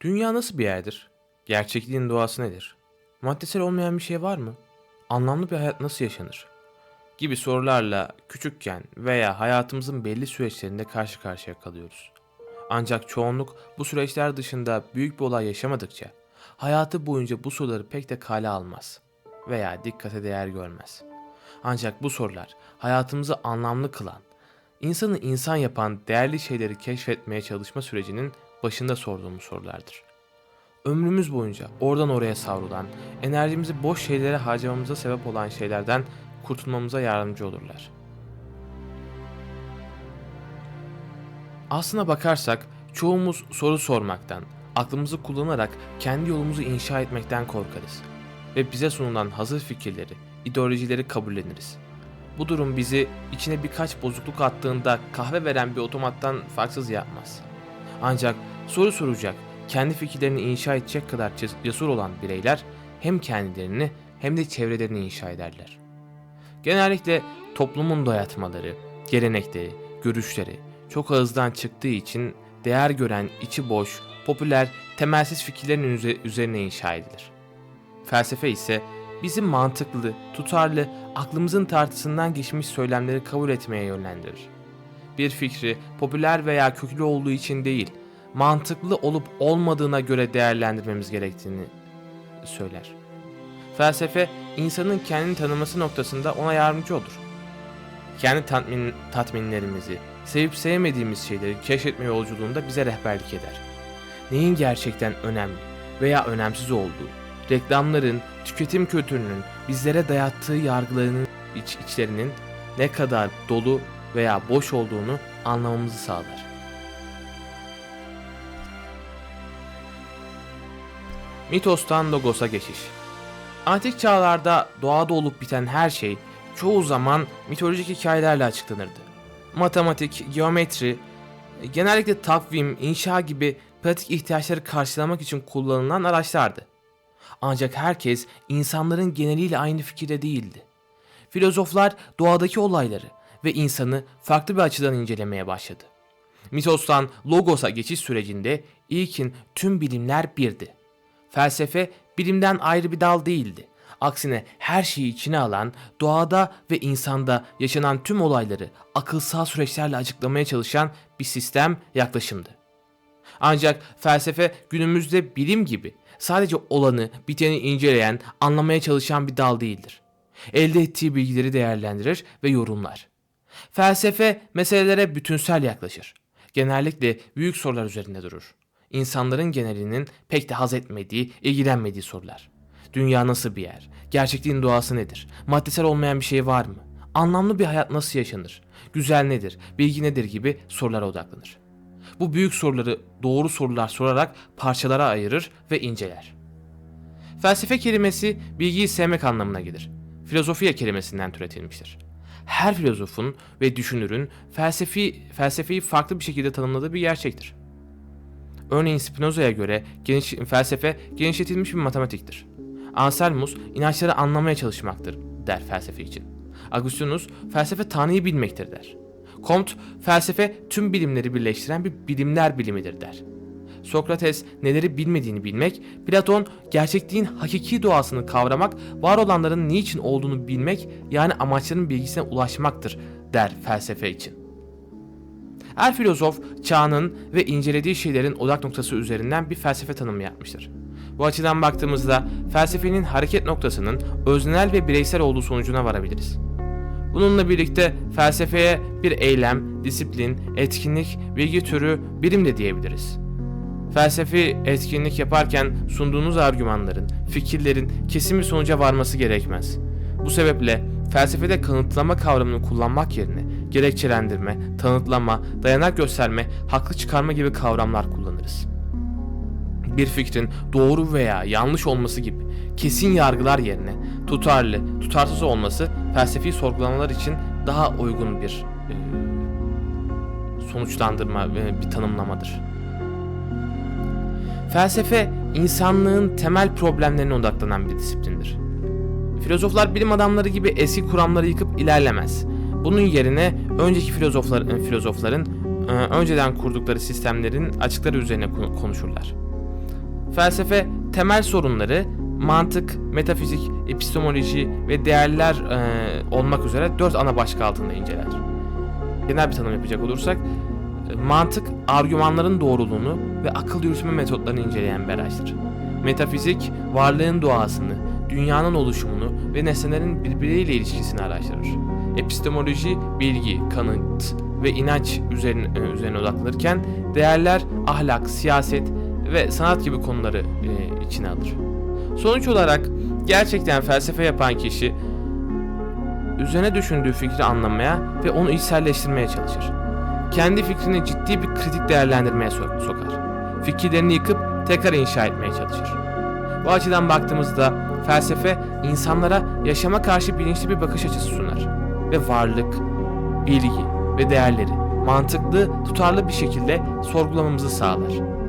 Dünya nasıl bir yerdir? Gerçekliğin doğası nedir? Maddesel olmayan bir şey var mı? Anlamlı bir hayat nasıl yaşanır? Gibi sorularla küçükken veya hayatımızın belli süreçlerinde karşı karşıya kalıyoruz. Ancak çoğunluk bu süreçler dışında büyük bir olay yaşamadıkça hayatı boyunca bu soruları pek de kale almaz veya dikkate değer görmez. Ancak bu sorular hayatımızı anlamlı kılan, insanı insan yapan değerli şeyleri keşfetmeye çalışma sürecinin başında sorduğumuz sorulardır. Ömrümüz boyunca oradan oraya savrulan, enerjimizi boş şeylere harcamamıza sebep olan şeylerden kurtulmamıza yardımcı olurlar. Aslına bakarsak çoğumuz soru sormaktan, aklımızı kullanarak kendi yolumuzu inşa etmekten korkarız ve bize sunulan hazır fikirleri, ideolojileri kabulleniriz. Bu durum bizi içine birkaç bozukluk attığında kahve veren bir otomattan farksız yapmaz. Ancak soru soracak, kendi fikirlerini inşa edecek kadar ces- cesur olan bireyler hem kendilerini hem de çevrelerini inşa ederler. Genellikle toplumun dayatmaları, gelenekleri, görüşleri çok ağızdan çıktığı için değer gören içi boş, popüler, temelsiz fikirlerin üze- üzerine inşa edilir. Felsefe ise bizi mantıklı, tutarlı, aklımızın tartısından geçmiş söylemleri kabul etmeye yönlendirir. Bir fikri popüler veya köklü olduğu için değil, mantıklı olup olmadığına göre değerlendirmemiz gerektiğini söyler. Felsefe insanın kendini tanıması noktasında ona yardımcı olur. Kendi tatmin, tatminlerimizi, sevip sevmediğimiz şeyleri keşfetme yolculuğunda bize rehberlik eder. Neyin gerçekten önemli veya önemsiz olduğu, reklamların, tüketim kültürünün bizlere dayattığı yargılarının iç içlerinin ne kadar dolu veya boş olduğunu anlamamızı sağlar. Mitostan Logos'a geçiş. Antik çağlarda doğada olup biten her şey çoğu zaman mitolojik hikayelerle açıklanırdı. Matematik, geometri, genellikle takvim, inşa gibi pratik ihtiyaçları karşılamak için kullanılan araçlardı. Ancak herkes insanların geneliyle aynı fikirde değildi. Filozoflar doğadaki olayları ve insanı farklı bir açıdan incelemeye başladı. Mitos'tan Logos'a geçiş sürecinde ilkin tüm bilimler birdi. Felsefe bilimden ayrı bir dal değildi. Aksine her şeyi içine alan, doğada ve insanda yaşanan tüm olayları akılsal süreçlerle açıklamaya çalışan bir sistem yaklaşımdı. Ancak felsefe günümüzde bilim gibi sadece olanı, biteni inceleyen, anlamaya çalışan bir dal değildir. Elde ettiği bilgileri değerlendirir ve yorumlar. Felsefe meselelere bütünsel yaklaşır. Genellikle büyük sorular üzerinde durur. İnsanların genelinin pek de haz etmediği, ilgilenmediği sorular. Dünya nasıl bir yer? Gerçekliğin doğası nedir? Maddesel olmayan bir şey var mı? Anlamlı bir hayat nasıl yaşanır? Güzel nedir? Bilgi nedir gibi sorulara odaklanır. Bu büyük soruları doğru sorular sorarak parçalara ayırır ve inceler. Felsefe kelimesi bilgiyi sevmek anlamına gelir. Filozofiya kelimesinden türetilmiştir. Her filozofun ve düşünürün felsefi felsefeyi farklı bir şekilde tanımladığı bir gerçektir. Örneğin Spinoza'ya göre geniş, felsefe genişletilmiş bir matematiktir. Anselmus inançları anlamaya çalışmaktır der felsefe için. Augustinus felsefe Tanrı'yı bilmektir der. Comte felsefe tüm bilimleri birleştiren bir bilimler bilimidir der. Sokrates neleri bilmediğini bilmek, Platon gerçekliğin hakiki doğasını kavramak, var olanların niçin olduğunu bilmek yani amaçların bilgisine ulaşmaktır der felsefe için. Her filozof çağının ve incelediği şeylerin odak noktası üzerinden bir felsefe tanımı yapmıştır. Bu açıdan baktığımızda felsefenin hareket noktasının öznel ve bireysel olduğu sonucuna varabiliriz. Bununla birlikte felsefeye bir eylem, disiplin, etkinlik, bilgi türü, birim de diyebiliriz. Felsefi etkinlik yaparken sunduğunuz argümanların, fikirlerin kesin bir sonuca varması gerekmez. Bu sebeple felsefede kanıtlama kavramını kullanmak yerine gerekçelendirme, tanıtlama, dayanak gösterme, haklı çıkarma gibi kavramlar kullanırız. Bir fikrin doğru veya yanlış olması gibi kesin yargılar yerine tutarlı, tutarsız olması felsefi sorgulamalar için daha uygun bir e, sonuçlandırma ve bir tanımlamadır. Felsefe insanlığın temel problemlerine odaklanan bir disiplindir. Filozoflar bilim adamları gibi eski kuramları yıkıp ilerlemez. Bunun yerine önceki filozofların, filozofların e, önceden kurdukları sistemlerin açıkları üzerine konuşurlar. Felsefe temel sorunları mantık, metafizik, epistemoloji ve değerler e, olmak üzere dört ana başlık altında inceler. Genel bir tanım yapacak olursak, e, mantık argümanların doğruluğunu ve akıl yürütme metotlarını inceleyen bir araçtır. Metafizik, varlığın doğasını, dünyanın oluşumunu ve nesnelerin birbiriyle ilişkisini araştırır. Epistemoloji, bilgi, kanıt ve inanç üzerine, e, üzerine odaklanırken, değerler, ahlak, siyaset ve sanat gibi konuları e, içine alır. Sonuç olarak gerçekten felsefe yapan kişi üzerine düşündüğü fikri anlamaya ve onu içselleştirmeye çalışır. Kendi fikrini ciddi bir kritik değerlendirmeye so- sokar. Fikirlerini yıkıp tekrar inşa etmeye çalışır. Bu açıdan baktığımızda felsefe insanlara yaşama karşı bilinçli bir bakış açısı sunar ve varlık, bilgi ve değerleri mantıklı, tutarlı bir şekilde sorgulamamızı sağlar.